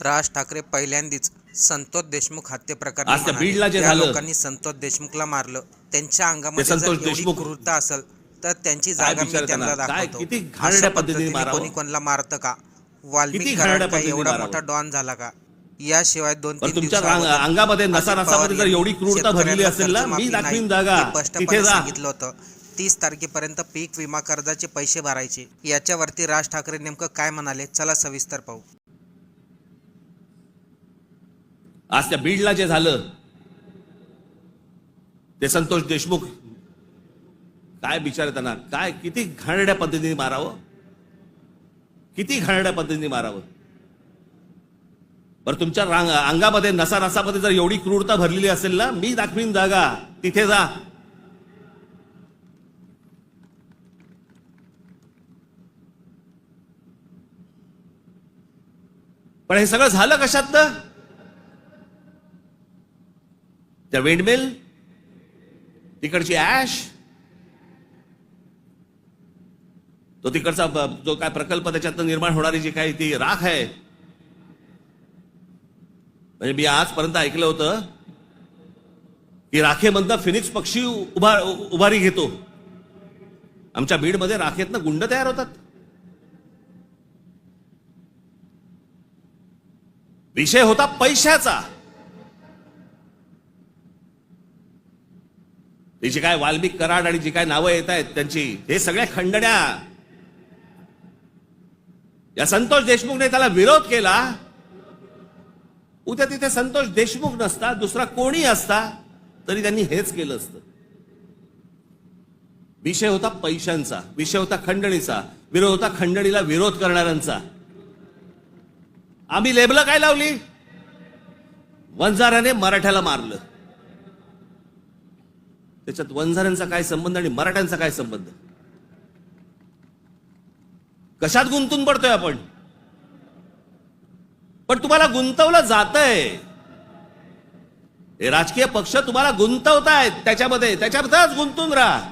राज ठाकरे पहिल्यांदीच संतोष देशमुख हत्येप्रकरणी आज त्या म्हणाले, बीडला जे त्या झालं- लोकांनी संतोष देशमुखला मारलं त्यांच्या अंगामध्ये जर एवढी क्रूरता असेल तर त्यांची जागा मी त्यांना दाखवतो. पद्धतीने? कोणी कोणाला मारतं का? वाल्मिकी एवढा? मोठा डॉन झाला का? याशिवाय दोन तीन तुमच्या अंगामध्ये नसा अजित नसामध्ये पवार जर एवढी क्रूरता भरलेली असेल ना, कर्जमाफी मी दाखवीन नाही, जागा. स्पष्टपणे. सांगितलं होतं. तीस तारखेपर्यंत पीक विमा कर्जाचे पैसे भरायचे. याच्यावरती राज ठाकरे नेमकं काय म्हणाले? चला सविस्तर पाहू. आज त्या बीडला जे झालं ते संतोष देशमुख काय बिचार त्यांना काय किती घाणड्या पद्धतीने मारावं? किती घाणड्या पद्धतीने मारावं? बरं तुमच्या रांग अंगामध्ये नसा नसामध्ये जर एवढी क्रूरता भरलेली असेल ना मी दाखवीन जागा. तिथे जा. पण हे सगळं झालं कशातनं? त्या विंडमिल तिकडची ऍश तो तिकडचा जो काय प्रकल्प त्याच्यातनं निर्माण होणारी जी काही ती राख आहे. म्हणजे मी आजपर्यंत ऐकलं होतं की राखेमधनं फिनिक्स पक्षी उभा उभारी घेतो. आमच्या बीडमध्ये राखेतनं गुंड तयार होतात. विषय होता पैशाचा. हे जी काय वाल्मिक कराड आणि जी काय नावं येत आहेत त्यांची हे सगळ्या खंडण्या. या संतोष देशमुखने त्याला विरोध केला. उद्या तिथे संतोष देशमुख नसता दुसरा कोणी असता तरी त्यांनी हेच केलं असतं. विषय होता पैशांचा विषय होता खंडणीचा विरोध होता खंडणीला विरोध करणाऱ्यांचा. आम्ही लेबलं काय लावली? वंजाराने मराठ्याला मारलं. त्याच्यात वंजाऱ्यांचा काय संबंध आणि मराठ्यांचा काय संबंध? कशात गुंतून पडतोय आपण? पण तुम्हाला गुंतवलं जातंय. हे राजकीय पक्ष तुम्हाला गुंतवतायत त्याच्यामध्ये. त्याच्यातच गुंतून राहा.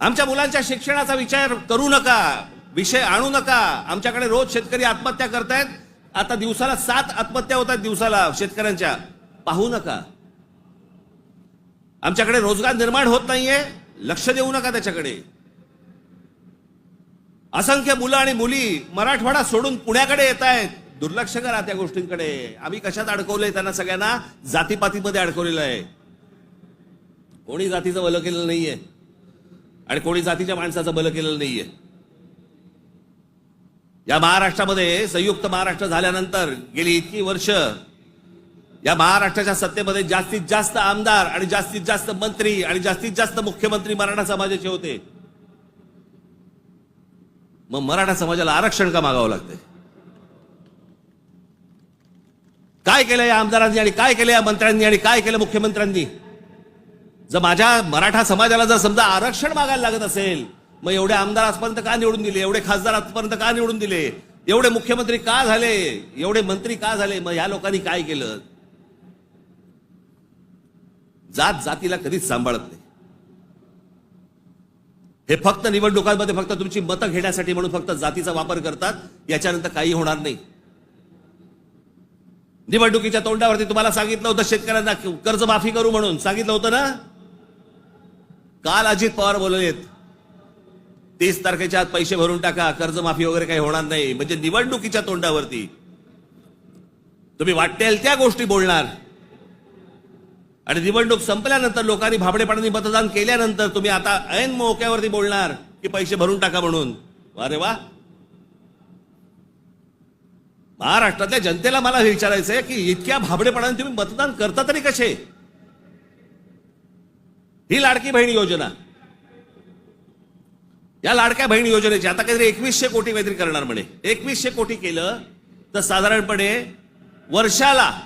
आमच्या मुलांच्या शिक्षणाचा विचार करू नका. विषय आणू नका. आमच्याकडे रोज शेतकरी आत्महत्या करतायत. आता दिवसाला सात आत्महत्या होतात दिवसाला शेतकऱ्यांच्या. पाहू नका. आमच्याकडे रोजगार निर्माण होत नाहीये. लक्ष देऊ नका त्याच्याकडे. असंख्य मुलं आणि मुली मराठवाडा सोडून पुण्याकडे येत आहेत. दुर्लक्ष करा त्या गोष्टींकडे. आम्ही कशात अडकवलंय त्यांना सगळ्यांना? जातीपातीमध्ये अडकवलेलं आहे. कोणी जातीचं भलं केलेलं नाहीये. आणि कोणी जातीच्या माणसाचं भलं केलेलं नाहीये. या महाराष्ट्रामध्ये संयुक्त महाराष्ट्र झाल्यानंतर गेली इतकी वर्ष या महाराष्ट्राच्या सत्तेमध्ये जास्तीत जास्त आमदार आणि जास्तीत जास्त मंत्री आणि जास्तीत जास्त मुख्यमंत्री मराठा समाजाचे होते. मग मराठा समाजाला आरक्षण का मागावं लागतंय? काय केलं या आमदारांनी आणि काय केलं या मंत्र्यांनी आणि काय केलं मुख्यमंत्र्यांनी? जर माझ्या मराठा समाजाला जर समजा आरक्षण मागायला लागत असेल मग एवढे आमदार आजपर्यंत का निवडून दिले? एवढे खासदार आजपर्यंत का निवडून दिले? एवढे मुख्यमंत्री का झाले? एवढे मंत्री का झाले? मग या लोकांनी काय केलं? जात जातीला कधीच सांभाळत नाही. हे फक्त निवडणुकांमध्ये फक्त तुमची मतं घेण्यासाठी म्हणून फक्त जातीचा वापर करतात याच्यानंतर काही होणार नाही. निवडणुकीच्या तोंडावरती तुम्हाला सांगितलं होतं शेतकऱ्यांना कर्जमाफी करू म्हणून. सांगितलं होतं ना? काल अजित पवार बोललेत तीस तारखेच्या आत पैसे भरून टाका कर्जमाफी वगैरे काही होणार नाही. म्हणजे निवडणुकीच्या तोंडावरती. तुम्ही वाटेल त्या गोष्टी बोलणार. आणि निवडणूक संपल्यानंतर लोकांनी भाबडेपणाने मतदान केल्यानंतर तुम्ही आता ऐन मोक्यावरती बोलणार की पैसे भरून टाका म्हणून. अरे वा. महाराष्ट्रातल्या जनतेला मला हे विचारायचं आहे की इतक्या भाबडेपणाने तुम्ही मतदान करता तरी कसे? ही लाडकी बहीण योजना. या लाडक्या बहीण योजनेची आता काहीतरी एकवीसशे कोटी काहीतरी करणार म्हणे. एकवीसशे कोटी केलं तर साधारणपणे वर्षाला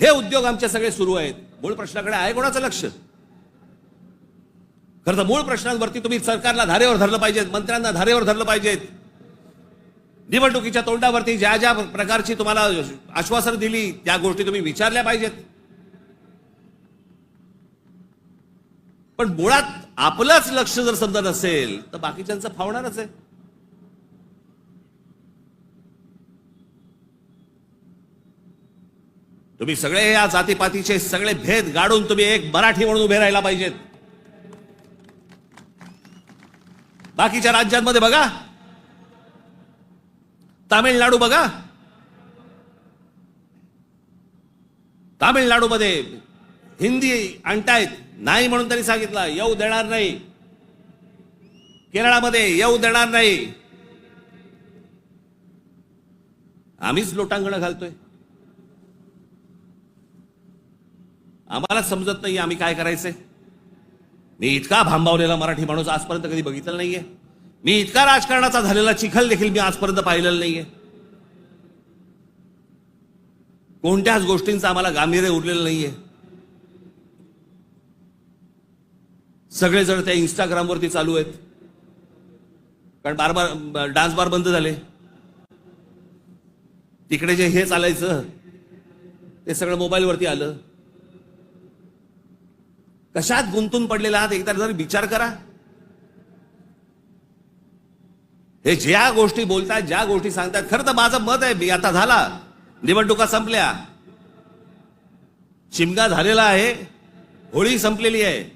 हे उद्योग आमचे सगळे सुरू आहेत. मूळ प्रश्नाकडे आहे कोणाचं लक्ष? खरं तर मूळ प्रश्नांवरती तुम्ही सरकारला धारेवर धरलं पाहिजेत मंत्र्यांना धारेवर धरलं पाहिजेत. निवडणुकीच्या तोंडावरती ज्या ज्या प्रकारची तुम्हाला आश्वासन दिली त्या गोष्टी तुम्ही विचारल्या पाहिजेत. पण मुळात आपलंच लक्ष जर समजा नसेल तर बाकीच्यांचं फावणारच आहे. तुम्ही सगळे या जातीपातीचे सगळे भेद गाडून तुम्ही एक मराठी म्हणून उभे राहायला पाहिजेत. बाकीच्या राज्यांमध्ये बघा. तामिळनाडू बघा. तामिळनाडूमध्ये हिंदी आणतायत. नाही म्हणून त्यांनी सांगितलं येऊ देणार नाही. केरळामध्ये येऊ देणार नाही. आम्हीच लोटांगण घालतोय. आम्हाला समजत नाही आम्ही काय करायचंय. मी इतका भांबावलेला मराठी माणूस आजपर्यंत कधी बघितलं नाहीये. मी इतका राजकारणाचा झालेला चिखल देखील मी आजपर्यंत पाहिलेला नाहीये. कोणत्याच गोष्टींचं आम्हाला गांभीर्य उरलेलं नाहीये. सगळेजण त्या इंस्टाग्रामवरती चालू आहेत. कारण बार बार डान्स बार बंद झाले. तिकडे जे हे चालायचं ते सगळं मोबाईलवरती आलं. कशात गुंतून पडलेला आहात? एकदा जर विचार करा. हे ज्या गोष्टी बोलतात ज्या गोष्टी सांगतात खरं तर माझं मत आहे मी आता झाला. निवडणुका संपल्या. शिमगा झालेला आहे होळी संपलेली आहे.